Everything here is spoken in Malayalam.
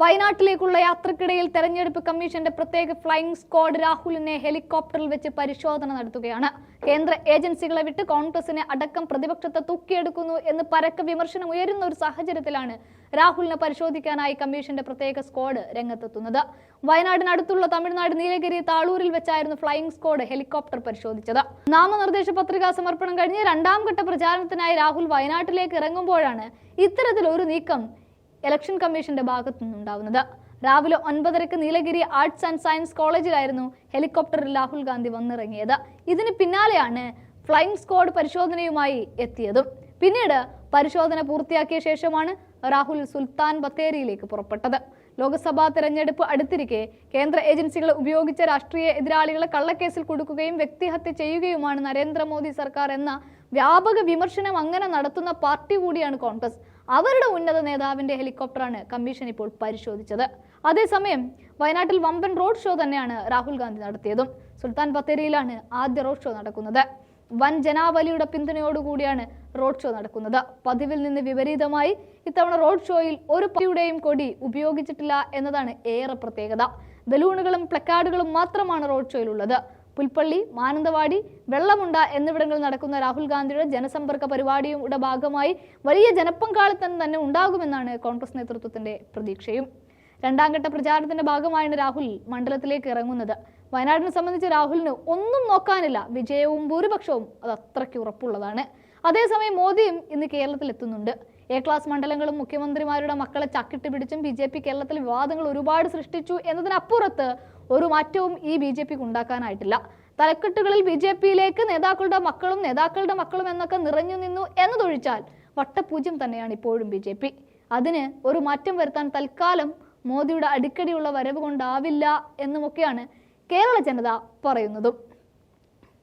വയനാട്ടിലേക്കുള്ള യാത്രക്കിടയിൽ തെരഞ്ഞെടുപ്പ് കമ്മീഷന്റെ പ്രത്യേക ഫ്ലൈയിംഗ് സ്ക്വാഡ് രാഹുലിനെ ഹെലികോപ്റ്ററിൽ വെച്ച് പരിശോധന നടത്തുകയാണ്. കേന്ദ്ര ഏജൻസികളെ വിട്ട് കോൺഗ്രസിനെ അടക്കം പ്രതിപക്ഷത്തെ തൂക്കിയെടുക്കുന്നു എന്ന് പരക്ക വിമർശനം ഉയരുന്ന ഒരു സാഹചര്യത്തിലാണ് രാഹുലിനെ പരിശോധിക്കാനായി കമ്മീഷന്റെ പ്രത്യേക സ്ക്വാഡ് രംഗത്തെത്തുന്നത്. വയനാടിനടുത്തുള്ള തമിഴ്നാട് നീലഗിരി താളൂരിൽ വെച്ചായിരുന്നു ഫ്ലൈയിംഗ് സ്ക്വാഡ് ഹെലികോപ്റ്റർ പരിശോധിച്ചത്. നാമനിർദ്ദേശ പത്രികാ സമർപ്പണം കഴിഞ്ഞ് രണ്ടാം ഘട്ട പ്രചാരണത്തിനായി രാഹുൽ വയനാട്ടിലേക്ക് ഇറങ്ങുമ്പോഴാണ് ഇത്തരത്തിലൊരു നീക്കം ഇലക്ഷൻ കമ്മീഷന്റെ ഭാഗത്തു നിന്നുണ്ടാവുന്നത് രാവിലെ ഒൻപതരക്ക് നീലഗിരി ആർട്സ് ആൻഡ് സയൻസ് കോളേജിലായിരുന്നു ഹെലികോപ്റ്ററിൽ രാഹുൽ ഗാന്ധി വന്നിറങ്ങിയത്. ഇതിന് പിന്നാലെയാണ് ഫ്ലൈങ് സ്ക്വാഡ് പരിശോധനയുമായി എത്തിയതും. പിന്നീട് പരിശോധന പൂർത്തിയാക്കിയ ശേഷമാണ് രാഹുൽ സുൽത്താൻ ബത്തേരിയിലേക്ക് പുറപ്പെട്ടത്. ലോക്സഭാ തെരഞ്ഞെടുപ്പ് അടുത്തിരിക്കെ കേന്ദ്ര ഏജൻസികളെ ഉപയോഗിച്ച രാഷ്ട്രീയ എതിരാളികളെ കള്ളക്കേസിൽ കൊടുക്കുകയും വ്യക്തിഹത്യ ചെയ്യുകയുമാണ് നരേന്ദ്രമോദി സർക്കാർ എന്ന വ്യാപക വിമർശനം അങ്ങനെ നടത്തുന്ന പാർട്ടി കൂടിയാണ് കോൺഗ്രസ്. അവരുടെ ഉന്നത നേതാവിന്റെ ഹെലികോപ്റ്ററാണ് കമ്മീഷൻ ഇപ്പോൾ പരിശോധിച്ചത്. അതേസമയം വയനാട്ടിൽ വമ്പൻ റോഡ് ഷോ തന്നെയാണ് രാഹുൽ ഗാന്ധി നടത്തിയതും. സുൽത്താൻ ബത്തേരിയിലാണ് ആദ്യ റോഡ് ഷോ നടക്കുന്നത്. വൻ ജനാവലിയുടെ പിന്തുണയോടുകൂടിയാണ് റോഡ് ഷോ നടക്കുന്നത്. പതിവിൽ നിന്ന് വിപരീതമായി ഇത്തവണ റോഡ് ഷോയിൽ ഒരു പതിയുടെയും കൊടി ഉപയോഗിച്ചിട്ടില്ല എന്നതാണ് ഏറെ പ്രത്യേകത. ബലൂണുകളും പ്ലക്കാർഡുകളും മാത്രമാണ് റോഡ് ഷോയിൽ ഉള്ളത് പുൽപ്പള്ളി മാനന്തവാടി വെള്ളമുണ്ട എന്നിവിടങ്ങളിൽ നടക്കുന്ന രാഹുൽ ഗാന്ധിയുടെ ജനസമ്പർക്ക പരിപാടിയുടെ ഭാഗമായി വലിയ ജനപ്പങ്കാളിത്തം തന്നെ ഉണ്ടാകുമെന്നാണ് കോൺഗ്രസ് നേതൃത്വത്തിന്റെ പ്രതീക്ഷയും. രണ്ടാം ഘട്ട പ്രചാരണത്തിന്റെ ഭാഗമായാണ് രാഹുൽ മണ്ഡലത്തിലേക്ക് ഇറങ്ങുന്നത്. വയനാടിനെ സംബന്ധിച്ച് രാഹുലിന് ഒന്നും നോക്കാനില്ല. വിജയവും ഭൂരിപക്ഷവും അത് അത്രയ്ക്ക് ഉറപ്പുള്ളതാണ്. അതേസമയം മോദിയും ഇന്ന് കേരളത്തിൽ എത്തുന്നുണ്ട്. എ ക്ലാസ് മണ്ഡലങ്ങളും മുഖ്യമന്ത്രിമാരുടെ മക്കളെ ചക്കിട്ട് പിടിച്ചും ബി ജെ പി കേരളത്തിൽ വിവാദങ്ങൾ ഒരുപാട് സൃഷ്ടിച്ചു എന്നതിനപ്പുറത്ത് ഒരു മാറ്റവും ഈ ബി ജെ പിക്ക് ഉണ്ടാക്കാനായിട്ടില്ല. തലക്കെട്ടുകളിൽ ബി ജെ പിയിലേക്ക് നേതാക്കളുടെ മക്കളും നേതാക്കളുടെ മക്കളും എന്നൊക്കെ നിറഞ്ഞു നിന്നു എന്നതൊഴിച്ചാൽ വട്ടപൂജ്യം തന്നെയാണ് ഇപ്പോഴും ബി ജെ പി. അതിന് ഒരു മാറ്റം വരുത്താൻ തൽക്കാലം മോദിയുടെ അടിക്കടിയുള്ള വരവ് കൊണ്ടാവില്ല എന്നുമൊക്കെയാണ് കേരള ജനത പറയുന്നതും.